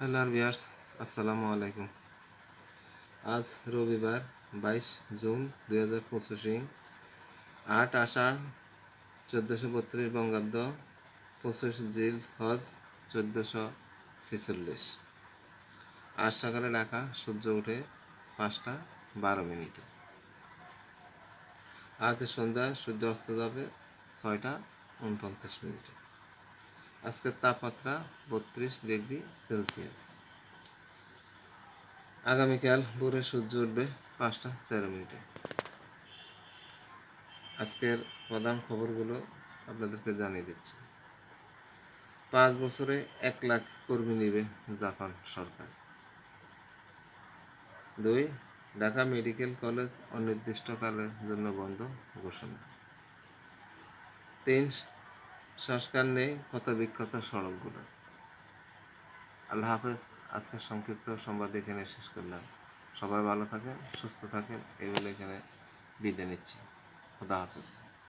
Hello বিয়ার্স আসসালামু আলাইকুম। আজ রবিবার, বাইশ জুন দুই হাজার পঁচিশে, আট আষাঢ়, চোদ্দোশো বত্রিশ বঙ্গাব্দ, পঁচিশ জিল হজ, চোদ্দোশো ছেচল্লিশ। আজ সকালে ঢাকা, সূর্য ওঠে পাঁচটা বারো মিনিটে। আজ সন্ধ্যায় সূর্য অস্ত যাবে ছয়টা উনপঞ্চাশ মিনিটে। আজকের তাপমাত্রা বত্রিশ ডিগ্রি সেলসিয়াস। আগামীকাল ভোরে সূর্য উঠবে পাঁচটা তেরো মিনিটে। আজকের প্রধান খবরগুলো আপনাদেরকে জানিয়ে দিচ্ছি। পাঁচ বছরে এক লাখ কর্মী নেবে জাপান সরকার। দুই, ঢাকা মেডিকেল কলেজ অনির্দিষ্টকালের জন্য বন্ধ ঘোষণা। তিন সংস্কার নেই ক্ষত বিক্ষত সড়কগুলো। আল্লাহ হাফেজ, আজকের সংক্ষিপ্ত সংবাদ এখানে শেষ করলাম। সবাই ভালো থাকেন, সুস্থ থাকেন, এই বলে এখানে বিদে নিচ্ছি। খুদা হাফেজ।